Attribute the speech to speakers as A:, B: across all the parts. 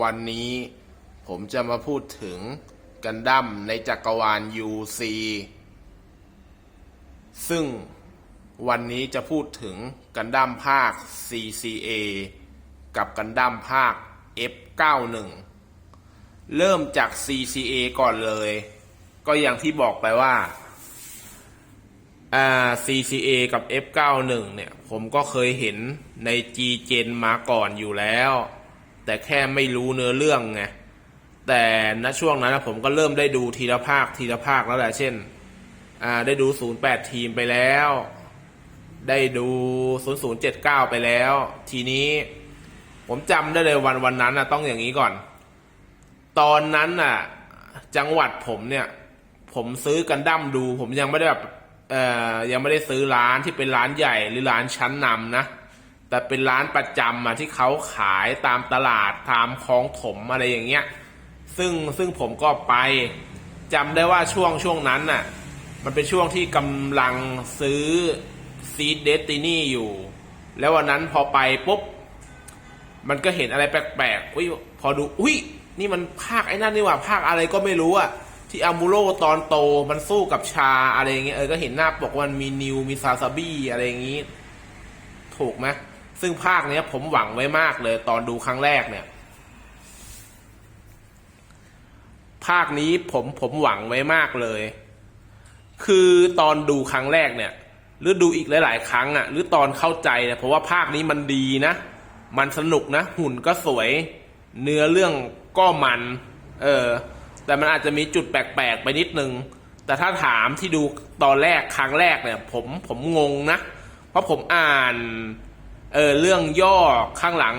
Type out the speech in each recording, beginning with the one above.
A: วันนี้ผมจะมาพูดถึงกันดั้มในจักรวาล UC ซึ่งวันนี้จะพูดถึงกันดั้มภาค CCA กับกันดั้มภาค F91 เริ่มจาก CCA ก่อนเลย ก็อย่างที่บอกไปว่าอ่า CCA กับ F91 เนี่ย ผมก็เคยเห็นใน G Gen มาก่อนอยู่แล้ว แต่แค่ไม่รู้เนื้อเรื่องไงแต่ณช่วงนั้นผมก็เริ่มได้ดูทีละภาคทีละภาคแล้วแหละเช่นได้ดู 08 ทีมไปแล้ว ได้ดู 0079 ไปแล้ว ทีนี้ผมจำได้เลยวันวันนั้นนะต้องอย่างนี้ก่อน ตอนนั้นน่ะ จังหวัดผมเนี่ย ผมซื้อกันดั้มดู ผมยังไม่ได้แบบเอ่อยังไม่ได้ซื้อร้านที่เป็นร้านใหญ่หรือร้านชั้นนำนะ แต่เป็นร้านประจำอะที่เขาขายตามตลาดตามคลองถมอะไรอย่างเงี้ย ซึ่งซึ่งผมก็ไปจำได้ว่าช่วงช่วงนั้นน่ะ มันเป็นช่วงที่กำลังซื้อซีดเดสตินี่อยู่ แล้ววันนั้นพอไปปุ๊บ มันก็เห็นอะไรแปลกๆอุ้ยพอดู อุ้ยนี่มันภาคไอ้นั่นนี่หว่าภาคอะไรก็ไม่รู้อะที่อามูโรตอนโตมันสู้กับชาอะไรอย่างเงี้ยเออก็เห็นหน้าปกว่ามันมีนิวมีซาซาบี้อะไรอย่างงี้ ถูกไหม ซึ่งภาคเนี้ยผมหวังไว้มากเลย ตอนดูครั้งแรกเนี่ย ภาคนี้ผมผมหวังไว้มากเลย คือตอนดูครั้งแรกเนี่ย หรือดูอีกหลาย ๆ ครั้งอะ่ะ หรือตอนเข้าใจเนี่ยเพราะว่าภาคนี้มันดีนะ มันสนุกนะ หุ่นก็สวย เนื้อเรื่องก็มัน เออ แต่มันอาจจะมีจุดแปลก ๆ ไปนิดนึง แต่ถ้าถามที่ดูตอนแรกครั้งแรกเนี่ย ผมผมงงนะ เพราะผมอ่าน เออเรื่องย่อข้างหลัง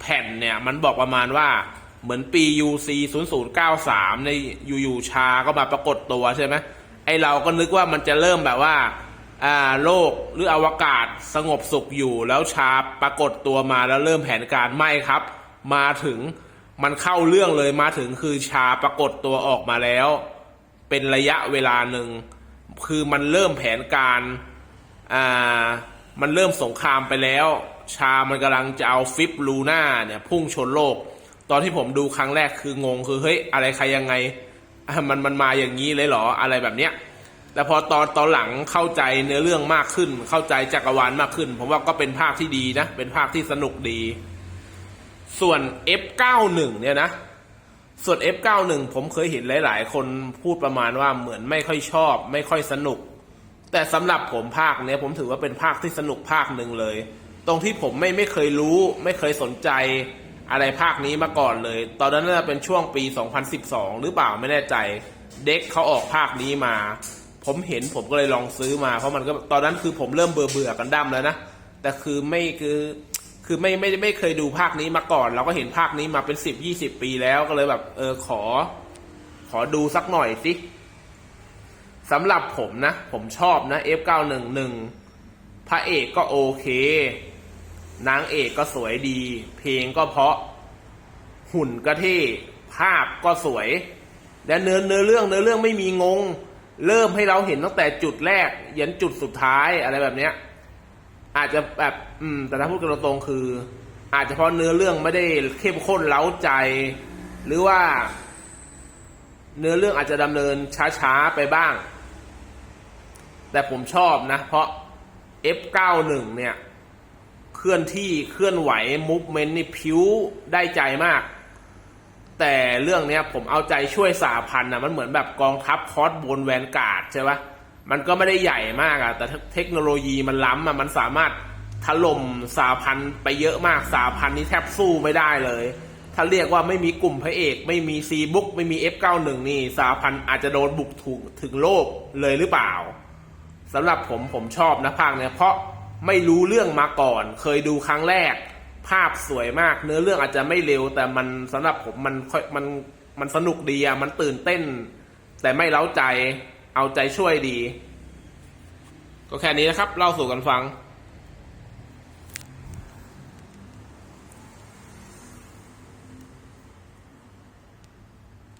A: แผ่นเนี่ย มันบอกประมาณว่าเหมือนปี UC 0093ในยู่ๆชาก็มาปรากฏตัวใช่ไหมไอเราก็นึกว่ามันจะเริ่มแบบว่าอ่าโลกหรืออวกาศสงบสุขอยู่แล้วชาปรากฏตัวมาแล้วเริ่มแผนการไม่ครับ มาถึงมันเข้าเรื่องเลยมาถึงคือชาปรากฏตัวออกมาแล้ว เป็นระยะเวลาหนึ่ง คือมันเริ่มแผนการอ่า มันเริ่มสงครามไปแล้ว ชามันกำลังจะเอาฟิปลูน่าเนี่ยพุ่งชนโลก ตอนที่ผมดูครั้งแรกคืองงคือเฮ้ยอะไรใครยังไง มันมันมาอย่างนี้เลยเหรออะไรแบบเนี้ยแต่พอตอนตอนหลังเข้าใจเนื้อเรื่องมากขึ้น เข้าใจจักรวาลมากขึ้น ผมว่าก็เป็นภาคที่ดีนะ เป็นภาคที่สนุกดี ส่วน F91 เนี่ยนะ ส่วน F91 ผมเคยเห็นหลาย ๆ คนพูดประมาณว่าเหมือนไม่ค่อยชอบ ไม่ค่อยสนุก แต่สำหรับผมภาคเนี้ยผมถือว่าเป็นภาคที่สนุกภาคหนึ่งเลย ตรงที่ผมไม่ไม่เคยรู้ ไม่เคยสนใจอะไรภาคนี้มาก่อนเลย ตอนนั้นน่าจะเป็นช่วงปี 2012 หรือเปล่าไม่แน่ใจ เด็กเขาออกภาคนี้มา ผมเห็นผมก็เลยลองซื้อมา เพราะมันก็ตอนนั้นคือผมเริ่มเบื่อเบื่อกันดั้มแล้วนะ แต่คือไม่คือคือไม่ไม่ไม่เคยดูภาคนี้มาก่อน เราก็เห็นภาคนี้มาเป็นสิบยี่สิบปีแล้วก็เลยแบบ เออขอ ขอดูสักหน่อยสิ สำหรับผมนะ ผมชอบนะ F911 พระเอกก็โอเค นางเอกก็สวยดี เพลงก็เพราะ หุ่นก็เท่ ภาพก็สวย และเนื้อเนื้อเรื่องเนื้อเรื่องไม่มีงง เริ่มให้เราเห็นตั้งแต่จุดแรก ยันจุดสุดท้ายอะไรแบบเนี้ย อาจจะแบบ อืม แต่ถ้าพูดกันตรงๆคือ อาจจะเพราะเนื้อเรื่องไม่ได้เข้มข้นเล้าใจ หรือว่า เนื้อเรื่องอาจจะดำเนินช้าๆไปบ้าง แต่ผมชอบนะ เพราะ F91 เนี่ย เคลื่อนที่เคลื่อนไหวมูฟเมนต์นี่ผิวได้ใจมาก แต่เรื่องเนี้ยผมเอาใจช่วยสาพันธ์นะมันเหมือนแบบกองทัพคอสบนแวนการ์ดใช่ปะมันก็ไม่ได้ใหญ่มากอะแต่เทคโนโลยีมันล้ำอะมันสามารถถล่มสาพันธ์ไปเยอะมากสาพันธ์นี้แทบสู้ไม่ได้เลย ถ้าเรียกว่าไม่มีกลุ่มพระเอก ไม่มีซีบุ๊กไม่มี F91 นี่สาพันธ์อาจจะโดนบุกถูกถึงโลกเลยหรือเปล่าสำหรับผมผมชอบนะภาคเนี้ยเพราะไม่รู้เรื่องมาก่อน เคยดูครั้งแรก ภาพสวยมาก เนื้อเรื่องอาจจะไม่เร็ว แต่มันสำหรับผมมันค่อยมันมันสนุกดีอะมันตื่นเต้น แต่ไม่เล้าใจเอาใจช่วยดี ก็แค่นี้นะครับ เล่าสู่กันฟัง